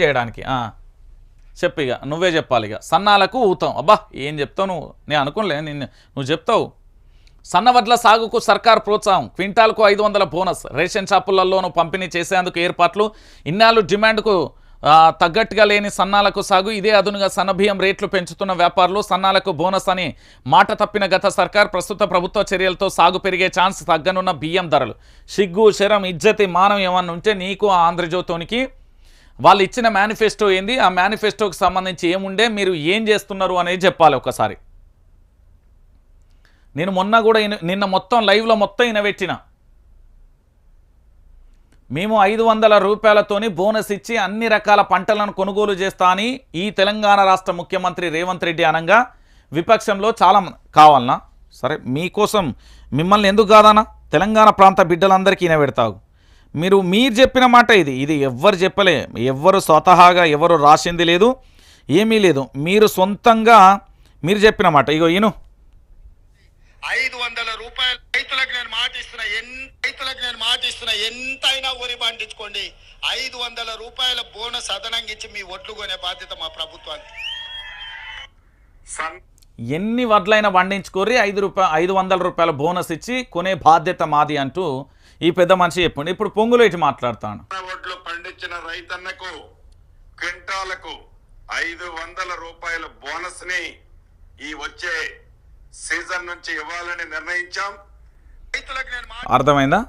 చేయడానికి. ఆ. చెప్పు ఇక నువ్వే చెప్పాలి ఇక. సన్నాలకు ఊతాం. అబ్బా ఏం చెప్తావు నువ్వు? నేను అనుకోలే నిన్ను నువ్వు చెప్తావు. సన్నవడ్ల సాగుకు సర్కార్ ప్రోత్సాహం. క్వింటాల్కు ఐదు వందల బోనస్. రేషన్ షాపులలోనూ పంపిణీ చేసేందుకు ఏర్పాట్లు. ఇన్నాళ్ళు డిమాండ్కు తగ్గట్టుగా లేని సన్నాలకు సాగు. ఇదే అదునుగా సన్నబియ్యం రేట్లు పెంచుతున్న వ్యాపారులు సన్నాలకు బోనస్ అని మాట తప్పిన గత సర్కార్ ప్రస్తుత ప్రభుత్వ చర్యలతో సాగు పెరిగే ఛాన్స్ తగ్గనున్న బియ్యం ధరలు. సిగ్గు శరం ఇజ్జతి మానం ఏమన్నా ఉంటే నీకు ఆ ఆంధ్రజ్యోతోనికి వాళ్ళు ఇచ్చిన మేనిఫెస్టో ఏంది? ఆ మేనిఫెస్టోకి సంబంధించి ఏముండే? మీరు ఏం చేస్తున్నారు అనేది చెప్పాలి ఒకసారి. నేను మొన్న కూడా నిన్న మొత్తం లైవ్లో మొత్తం ఇనబెట్టిన. మేము ఐదు వందల రూపాయలతోని బోనస్ ఇచ్చి అన్ని రకాల పంటలను కొనుగోలు చేస్తా అని ఈ తెలంగాణ రాష్ట్ర ముఖ్యమంత్రి రేవంత్ రెడ్డి అనగా విపక్షంలో చాలా మ- కావాలనా? సరే మీకోసం మిమ్మల్ని ఎందుకు కాదనా తెలంగాణ ప్రాంత బిడ్డలందరికీ ఇనబెడతావు. మీరు మీరు చెప్పిన మాట ఇది. ఇది ఎవ్వరు చెప్పలే. ఎవ్వరు స్వతహాగా ఎవరు రాసింది లేదు. ఏమీ లేదు. మీరు సొంతంగా మీరు చెప్పిన మాట. ఇగో ఈను ఐదు వందల రూపాయలు రైతులకు నేను మాట ఇస్తున్నా ఎంత రైతులకు నేను మాట ఇస్తున్నా ఎంతైనా వరి పండించుకోండి. ఐదు వందల రూపాయల బోనస్ అదనంగా ఇచ్చి మీ ఒడ్లు కొనే బాధ్యత మా ప్రభుత్వానికి. ఎన్ని వడ్లైనా పండించుకోరి ఐదు రూపాయ ఐదు వందల రూపాయల బోనస్ ఇచ్చి కొనే బాధ్యత మాది అంటూ ఈ పెద్ద మనిషి చెప్పండి. ఇప్పుడు పొంగులు ఇటు మాట్లాడతాను పండించిన రైతన్నకు క్వింటాలకు ఐదు వందల రూపాయల బోనస్ని ఈ వచ్చే సీజన్ నుంచి ఇవ్వాలని నిర్ణయించాం. రైతులకు నేను మాట అర్థమైందా?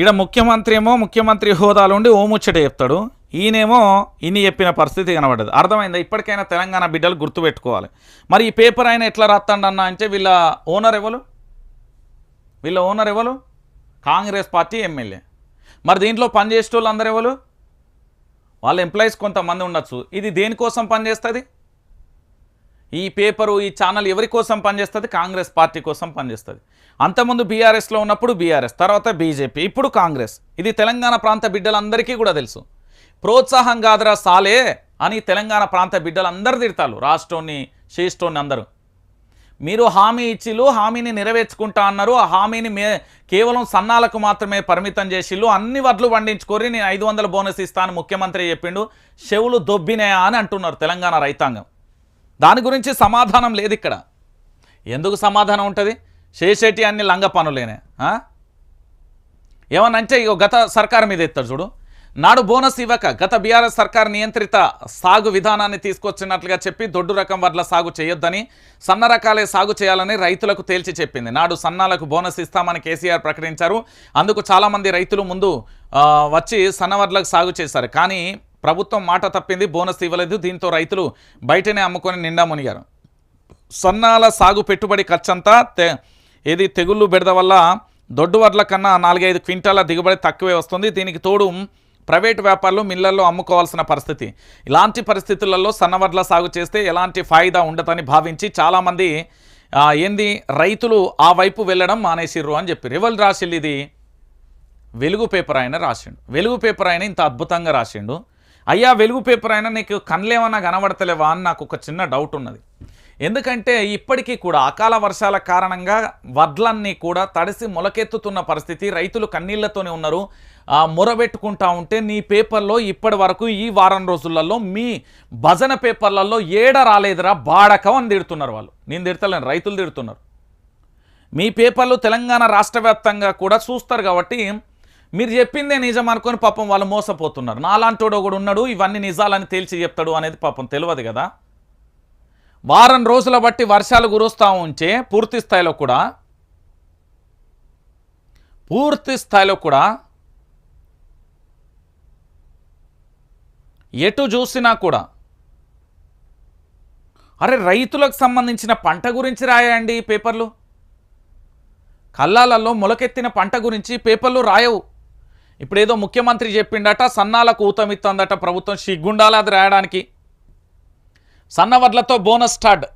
ఈడ ముఖ్యమంత్రి ఏమో ముఖ్యమంత్రి హోదాలో ఉండి ఓ ముచ్చట చెప్తాడు. ఈయనేమో ఇన్ని చెప్పిన పరిస్థితి కనబడదు అర్థమైందా? ఇప్పటికైనా తెలంగాణ బిడ్డలు గుర్తుపెట్టుకోవాలి. మరి ఈ పేపర్ ఆయన ఎట్లా రాస్తాడన్న అంటే వీళ్ళ ఓనర్ ఎవరు? వీళ్ళ ఓనర్ ఎవరు? Congress party MLA. మరి దీంట్లో పనిచేసే వాళ్ళు అందరు ఎవరు? వాళ్ళ ఎంప్లాయీస్ కొంతమంది ఉండొచ్చు. ఇది దేనికోసం పనిచేస్తుంది ఈ పేపరు ఈ ఛానల్ ఎవరి కోసం పనిచేస్తుంది కాంగ్రెస్ పార్టీ కోసం పనిచేస్తుంది అంతకుముందు బీఆర్ఎస్లో ఉన్నప్పుడు బీఆర్ఎస్ తర్వాత బీజేపీ ఇప్పుడు కాంగ్రెస్. ఇది తెలంగాణ ప్రాంత బిడ్డలందరికీ కూడా తెలుసు. ప్రోత్సాహం కాదురా సాలే అని తెలంగాణ ప్రాంత బిడ్డలందరూ తిడతారు. రాష్ట్రోన్ని శ్రేష్ఠోన్ని అందరూ. మీరు హామీ ఇచ్చిళ్ళు హామీని నెరవేర్చుకుంటా అన్నారు. ఆ హామీని మే కేవలం సన్నాలకు మాత్రమే పరిమితం చేసిళ్ళు అన్ని వడ్లు పండించుకొని నేను ఐదు వందల బోనస్ ఇస్తాను ముఖ్యమంత్రి చెప్పిండు. చెవులు దొబ్బినాయా అని అంటున్నారు తెలంగాణ రైతాంగం. దాని గురించి సమాధానం లేదు ఇక్కడ. ఎందుకు సమాధానం ఉంటుంది? చేసేటి అన్ని లంగ పనులేనే ఆ? ఏమనంటే ఇక గత సర్కారు మీద ఎత్తారు చూడు. నాడు బోనస్ ఇవ్వక గత బీఆర్ఎస్ సర్కార్ నియంత్రిత సాగు విధానాన్ని తీసుకొచ్చినట్లుగా చెప్పి దొడ్డు రకం వడ్ల సాగు చేయొద్దని సన్న రకాలే సాగు చేయాలని రైతులకు తేల్చి చెప్పింది. నాడు సన్నాలకు బోనస్ ఇస్తామని కేసీఆర్ ప్రకటించారు. అందుకు చాలామంది రైతులు ముందు వచ్చి సన్న వడ్లకు సాగు చేశారు. కానీ ప్రభుత్వం మాట తప్పింది బోనస్ ఇవ్వలేదు. దీంతో రైతులు బయటనే అమ్ముకొని నిండా మునిగారు. సన్నాల సాగు పెట్టుబడి ఖర్చంతా తె ఏది తెగుళ్ళు బెడద వల్ల దొడ్డు వడ్ల కన్నా నాలుగైదు క్వింటాల దిగుబడి తక్కువే వస్తుంది. దీనికి తోడు ప్రైవేట్ వ్యాపారులు మిల్లల్లో అమ్ముకోవాల్సిన పరిస్థితి. ఇలాంటి పరిస్థితులలో సన్నవడ్ల సాగు చేస్తే ఎలాంటి ఫాయిదా ఉండదని భావించి చాలామంది ఏంది రైతులు ఆ వైపు వెళ్ళడం మానేసిర్రు అని చెప్పి. ఎవరు రాసిల్లు ఇది వెలుగు పేపర్ ఆయన రాసిండు. వెలుగు పేపర్ ఆయన ఇంత అద్భుతంగా రాసిండు. అయ్యా వెలుగు పేపర్ అయినా నీకు కన్లేమన్నా కనబడతలేవా అని నాకు ఒక చిన్న డౌట్ ఉన్నది. ఎందుకంటే ఇప్పటికీ కూడా అకాల వర్షాల కారణంగా వడ్లన్నీ కూడా తడిసి మొలకెత్తుతున్న పరిస్థితి. రైతులు కన్నీళ్ళతోనే ఉన్నారు. మొరబెట్టుకుంటా ఉంటే నీ పేపర్లో ఇప్పటి వరకు ఈ వారం రోజులలో మీ భజన పేపర్లలో ఏడ రాలేదురా బాడకం అని తిడుతున్నారు వాళ్ళు. నేను తిడతలేను రైతులు తిడుతున్నారు. మీ పేపర్లు తెలంగాణ రాష్ట్ర వ్యాప్తంగా కూడా చూస్తారు కాబట్టి మీరు చెప్పిందే నిజం అనుకొని పాపం వాళ్ళు మోసపోతున్నారు. నాలాంటోడు ఒకడు ఉన్నాడు ఇవన్నీ నిజాలని తేల్చి చెప్తాడు అనేది పాపం తెలియదు కదా. వారం రోజుల బట్టి వర్షాలు కురుస్తూ ఉంటే పూర్తి స్థాయిలో కూడా పూర్తి స్థాయిలో కూడా ఎటు చూసినా కూడా అరే రైతులకు సంబంధించిన పంట గురించి రాయండి పేపర్లు. కల్లాలలో మొలకెత్తిన పంట గురించి పేపర్లు రాయవు. ఇప్పుడు ఏదో ముఖ్యమంత్రి చెప్పిండట సన్నాలకు ఊతమిత్తందట ప్రభుత్వం. సిగ్గుండాలి అది రాయడానికి సన్నవడ్లతో బోనస్ స్టార్ట్.